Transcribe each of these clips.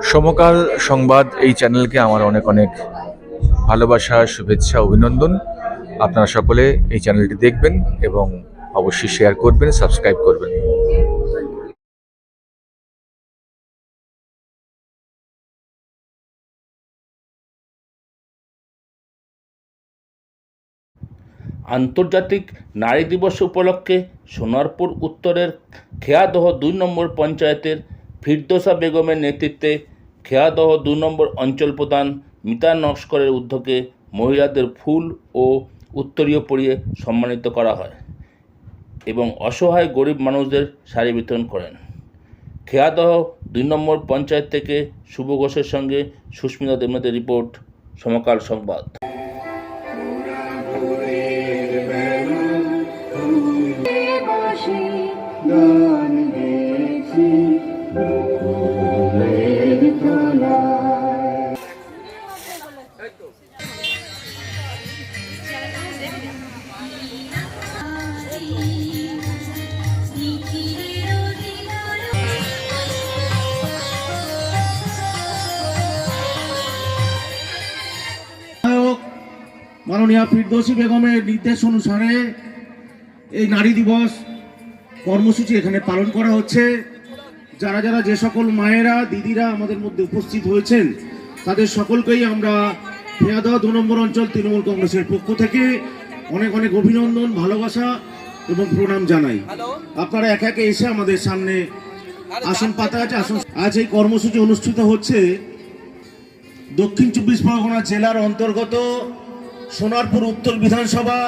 সমকাল সংবাদ এই চ্যানেলকে আমার অনেক অনেক ভালোবাসা, শুভেচ্ছা, অভিনন্দন। আপনারা সকলে এই চ্যানেলটি দেখবেন এবং অবশ্যই শেয়ার করবেন, সাবস্ক্রাইব করবেন। আন্তর্জাতিক নারী দিবস উপলক্ষে সোনারপুর উত্তরের খেয়াদহ দুই নম্বর পঞ্চায়েতের ফিরদোসা বেগমের নেতৃত্বে খেয়াদহ দুই নম্বর অঞ্চল প্রধান মিতা নস্করের উদ্যোগে মহিলাদের ফুল ও উত্তরীয় পরিয়ে সম্মানিত করা হয় এবং অসহায় গরিব মানুষদের শাড়ি বিতরণ করেন। খেয়াদহ দুই নম্বর পঞ্চায়েত থেকে শুভ ঘোষের সঙ্গে সুস্মিতা দেবনাথের রিপোর্ট, সমকাল সংবাদ। মাননীয় ফিরদৌসী বেগমের নির্দেশ অনুসারে এই নারী দিবস কর্মসূচি এখানে পালন করা হচ্ছে। যারা যারা যে সকল মায়েরা দিদিরা আমাদের মধ্যে উপস্থিত হয়েছেন তাদের সকলকেই আমরা পেয়াদা দু নম্বর অঞ্চল তৃণমূল কংগ্রেসের পক্ষ থেকে অনেক অনেক অভিনন্দন ভালোবাসা এবং প্রণাম জানাই। আপনারা একে একে এসে আমাদের সামনে আসন পাতা আছে আসন আজ এই কর্মসূচি অনুষ্ঠিত হচ্ছে দক্ষিণ চব্বিশ পরগনা জেলার অন্তর্গত সোনারপুর উত্তর বিধানসভা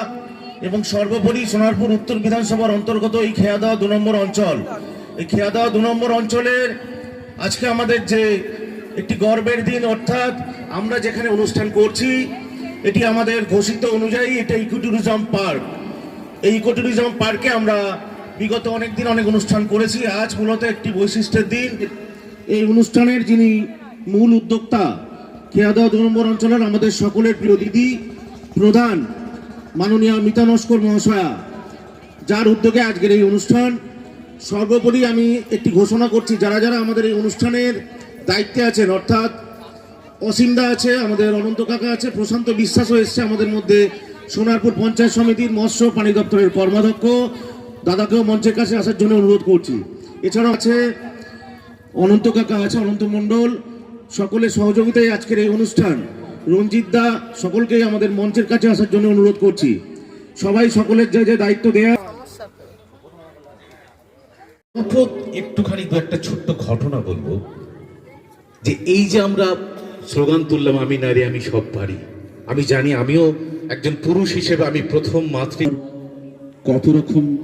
এবং সর্বোপরি সোনারপুর উত্তর বিধানসভার অন্তর্গত এই খেয়াদা দু নম্বর অঞ্চল। এই খেয়াদা দু নম্বর অঞ্চলের আজকে আমাদের যে একটি গর্বের দিন, অর্থাৎ আমরা যেখানে অনুষ্ঠান করছি, এটি আমাদের ঘোষিত অনুযায়ী এটা ইকো ট্যুরিজম পার্ক। এই ইকো ট্যুরিজম পার্কে আমরা বিগত অনেক দিন অনেক অনুষ্ঠান করেছি, আজ মূলত একটি বৈশিষ্ট্যের দিন। এই অনুষ্ঠানের যিনি মূল উদ্যোক্তা খেয়াদা দু নম্বর অঞ্চলের আমাদের সকলের প্রিয় দিদি প্রধান মাননীয় মিতা নস্কর মহাশয়া, যার উদ্যোগে আজকের এই অনুষ্ঠান। সর্বোপরি আমি একটি ঘোষণা করছি, যারা যারা আমাদের এই অনুষ্ঠানের দায়িত্বে আছেন, অর্থাৎ অসীমদা আছে, আমাদের অনন্ত কাকা আছে, প্রশান্ত বিশ্বাসও এসছে আমাদের মধ্যে, সোনারপুর পঞ্চায়েত সমিতির মৎস্য পানি দপ্তরের কর্মাধ্যক্ষ, দাদাকেও মঞ্চের কাছে আসার জন্য অনুরোধ করছি। এছাড়াও আছে অনন্ত কাকা আছে, অনন্ত মণ্ডল, সকলের সহযোগিতায় আজকের এই অনুষ্ঠান। রঞ্জিত দা সকলকেই আমাদের মঞ্চের কাছে আসার জন্য অনুরোধ করছি। সবাই সকলের যে যে দায়িত্ব দেয়া একটুখানি দু একটা ছোট্ট ঘটনা বলব। যে এই যে আমরা স্লোগান তুললাম আমি নারী আমি সব পারি। আমি জানি আমিও একজন পুরুষ হিসেবে আমি প্রথম মাতৃ। কত রকম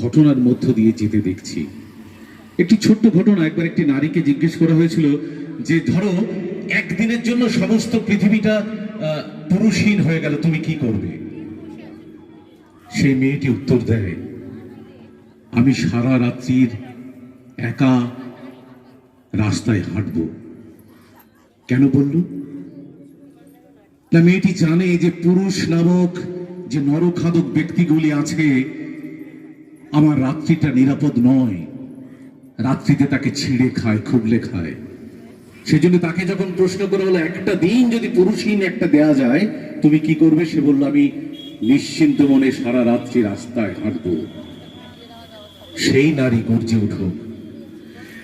ঘটনার মধ্য দিয়ে যেতে দেখছি। একটি ছোট্ট ঘটনা একবার একটি নারীকে জিজ্ঞেস করা হয়েছিল যে ধরো একদিনের জন্য সমস্ত পৃথিবীটা পুরুষহীন হয়ে গেল, তুমি কি করবে? সেই মেয়েটি উত্তর দেয়, আমি সারা রাত্রির একা রাস্তায় হাঁটব। কেন বলল? না মেয়েটি জানে যে পুরুষ নামক যে নরখাদক ব্যক্তিগুলি আছে, আমার রাত্রিটা নিরাপদ নয়। রাত্রিতে তাকে ছিঁড়ে খায়, খুবলে খায়। সেজন্য তাকে যখন প্রশ্ন করা হলো একটা দিন যদি পুরুষহীন একটা দেয়া যায়, তুমি কি করবে? সে বলল, আমি নিশ্চিন্ত মনে সারা রাত্রি রাস্তায় হাঁটবো। সেই নারী গর্জে উঠুক।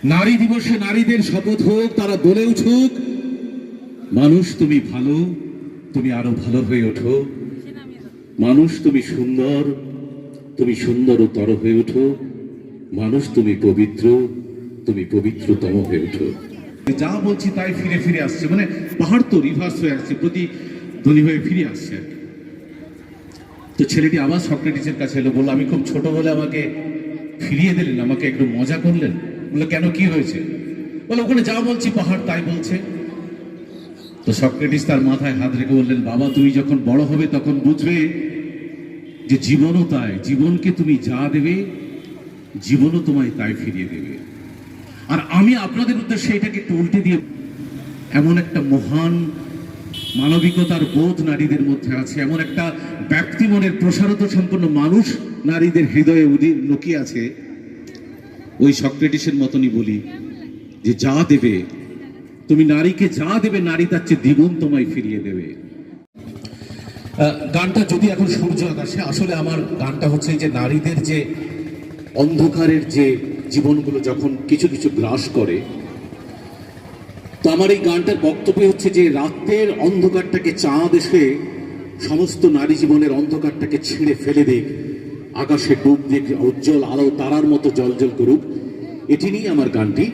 নারী দিবসে নারীদের শপথ হোক, তারা বলে উঠুক। মানুষ তুমি ভালো, তুমি আরও ভালো হয়ে ওঠো। মানুষ তুমি সুন্দর তুমি সুন্দর ও তর হয়ে ওঠো। মানুষ তুমি পবিত্র, তুমি পবিত্রতম হয়ে ওঠো। যা বলছি তাই ফিরে ফিরে আসছে মানে পাহাড় তো রিভার্স হয়ে আসছে, প্রতি প্রতিধ্বনি হয়ে ফিরে আসছে। আর তো ছেলেটি আবার সক্রেটিসের কাছে এলো, বলল, আমি খুব ছোট বলে আমাকে ফিরিয়ে দিলেন, আমাকে একটু মজা করলেন? বলল, কেন, কি হয়েছে? বলে ওখানে যা বলছি পাহাড় তাই বলছে। তো সক্রেটিস তার মাথায় হাত রেখে বললেন, বাবা, তুমি যখন বড় হবে তখন বুঝবে যে জীবনও তাই, জীবনকে তুমি যা দেবে, জীবনও তোমায় তাই ফিরিয়ে দেবে। আর আমি আপনাদের উদ্দেশ্যে এটাকে একটু উল্টে দিয়ে এমন একটা মহান মানবিকতার বোধ নারীদের মধ্যে আছে, এমন একটা ব্যক্তি মনের প্রসারত সম্পন্ন মানুষ নারীদের হৃদয়ে উদি- লুকিয়ে আছে। ওই সক্রেটিসের মতনই বলি যে, যা দেবে, তুমি নারীকে যা দেবে, নারী তার চেয়ে দ্বিগুণ তোমায় ফিরিয়ে দেবে। গানটা যদি এখন সূর্য আকাশে, আসলে আমার গানটা হচ্ছে যে নারীদের যে অন্ধকারের যে জীবনগুলো যখন কিছু কিছু গ্রাস করে, তো আমার এই গানটার বক্তব্য হচ্ছে যে রাতের অন্ধকারটাকে চাঁদ এসে সমস্ত নারী জীবনের অন্ধকারটাকে ছিঁড়ে ফেলে দিক আকাশে ডুব দিক উজ্জ্বল আলো তারার মতো জলজল করুক। এটি নিয়ে আমার গানটি।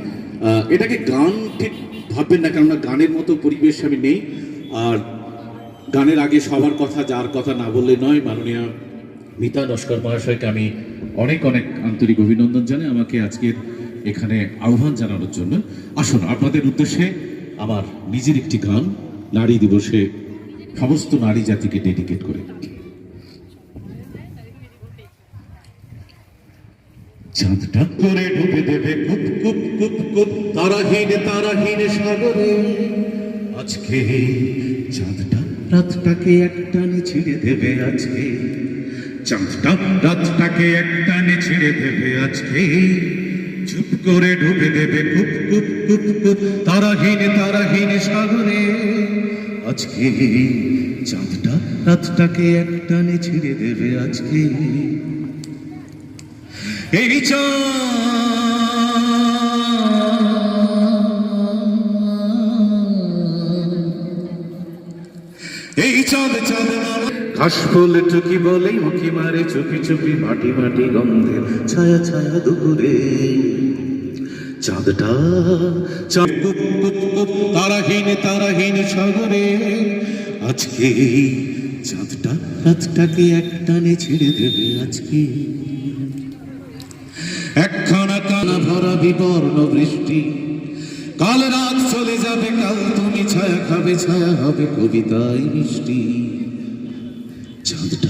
এটাকে গান ঠিক ভাববেন না, কেননা গানের মতো পরিবেশ আমি নেই। আর গানের আগে সবার কথা, যার কথা না বললে নয়, মাননীয় মিতা নস্কর মহাশয়কে আমি অনেক অনেক আন্তরিক অভিনন্দন জানাই আমাকে আজকের এখানে আহ্বান জানানোর জন্য। আসুন, আপনাদের উদ্দেশ্যে আমার নিজের একটি গান, নারী দিবসে সমস্ত নারী জাতিকে ডেডিকেট করে। চাঁদটা করে ডুবে দেবে কুপ কুপ কুপ কুপ, তারাহীন তারাহীন সাগরে। আজকে চাঁদটা রাতটাকে একটানে ছিঁড়ে দেবে আজকে। চাঁদটা রাতটাকে একটানে ছিঁড়ে দেবে আজকে চুপ করে ডুবে দেবে কুপ কুপ কুপ কুপ, তারাহীন তারাহীন সাগরে। আজকে চাঁদটা রাতটাকে একটানে ছিঁড়ে দেবে আজকে এই চাঁদ এই চাঁদ চাঁদ ঘাস ফুল টুকি বলে উকি মারে চুপি চুপি মাটি মাটি গন্ধে ছায়া ছায়া দুপুরে চাঁদটা চাঁদ তারাহীন তারাহীন সাগরে আজকে চাঁদটা রাতটাকে একটানে ছেড়ে দেবে আজকে একখানা কানা ভরা বিবর্ণ বৃষ্টি কাল রাত চলে যাবে কাল তুমি ছায়া খাবে ছায়া হবে কবিতায় মিষ্টি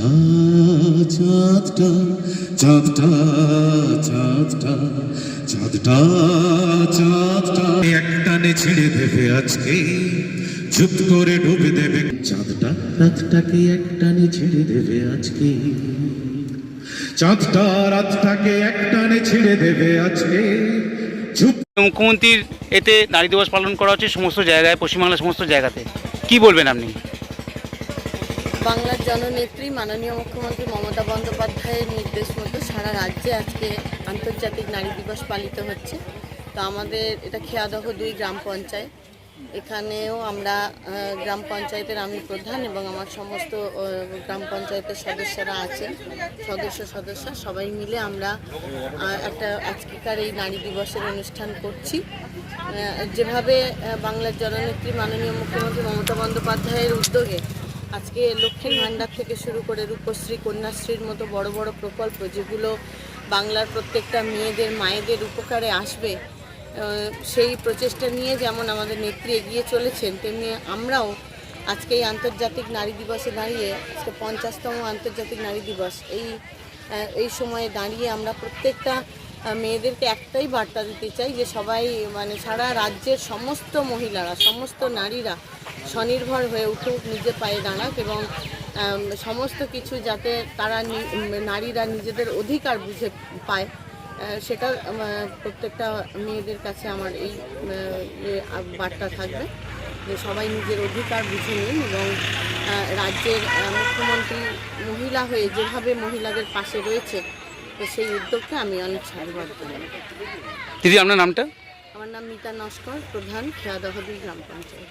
চাঁদটা চাঁদটা চাঁদটা চাঁদটা চাঁদটা। একটানে ছেড়ে দেবে আজকে চুপ করে ডুবে দেবে। চাঁদটা, রাতটাকে একটানে ছেড়ে দেবে আজকে। চাঁদটা, রাতটাকে একটানে ছেড়ে দেবে আজকে। চুপ মুখ্যমন্ত্রীর এতে নারী দিবস পালন করা হচ্ছে সমস্ত জায়গায়, পশ্চিমবাংলার সমস্ত জায়গাতে। কি বলবেন আপনি? বাংলার জননেত্রী মাননীয় মুখ্যমন্ত্রী মমতা বন্দ্যোপাধ্যায়ের নির্দেশ মতো সারা রাজ্যে আজকে আন্তর্জাতিক নারী দিবস পালিত হচ্ছে। তো আমাদের এটা খেয়াদহ দুই গ্রাম পঞ্চায়েত। এখানেও আমরা গ্রাম পঞ্চায়েতের আমি প্রধান এবং আমার সমস্ত গ্রাম পঞ্চায়েতের সদস্যরা আছেন। সদস্য সদস্য সবাই মিলে আমরা একটা আজকেকার এই নারী দিবসের অনুষ্ঠান করছি। যেভাবে বাংলার জননেত্রী মাননীয় মুখ্যমন্ত্রী মমতা বন্দ্যোপাধ্যায়ের উদ্যোগে আজকে লক্ষ্মীর ভাণ্ডার থেকে শুরু করে রূপশ্রী, কন্যাশ্রীর মতো বড় বড় প্রকল্প যেগুলো বাংলার প্রত্যেকটা মেয়েদের, মায়েদের উপকারে আসবে সেই প্রচেষ্টা নিয়ে যেমন আমাদের নেত্রী এগিয়ে চলেছেন, তেমনি আমরাও আজকে এই আন্তর্জাতিক নারী দিবসে দাঁড়িয়ে, আজকে পঞ্চাশতম আন্তর্জাতিক নারী দিবস, এই এই সময়ে দাঁড়িয়ে আমরা প্রত্যেকটা মেয়েদেরকে একটাই বার্তা দিতে চাই যে সবাই মানে সারা রাজ্যের সমস্ত মহিলারা, সমস্ত নারীরা স্বনির্ভর হয়ে উঠুক নিজে পায়ে দাঁড়াক এবং সমস্ত কিছু যাতে তারা নারীরা নিজেদের অধিকার বুঝে পায় সেটা প্রত্যেকটা মেয়েদের কাছে আমার এই বার্তা থাকবে যে সবাই নিজের অধিকার বুঝে নিন এবং রাজ্যের মুখ্যমন্ত্রী মহিলা হয়ে যেভাবে মহিলাদের পাশে রয়েছে তো সেই উদ্যোগকে আমি অনেক সাধুবাদ জানাই দিদি আপনার নামটা? আমার নাম মিতা নস্কর প্রধান খেয়াদহদুই গ্রাম পঞ্চায়েত।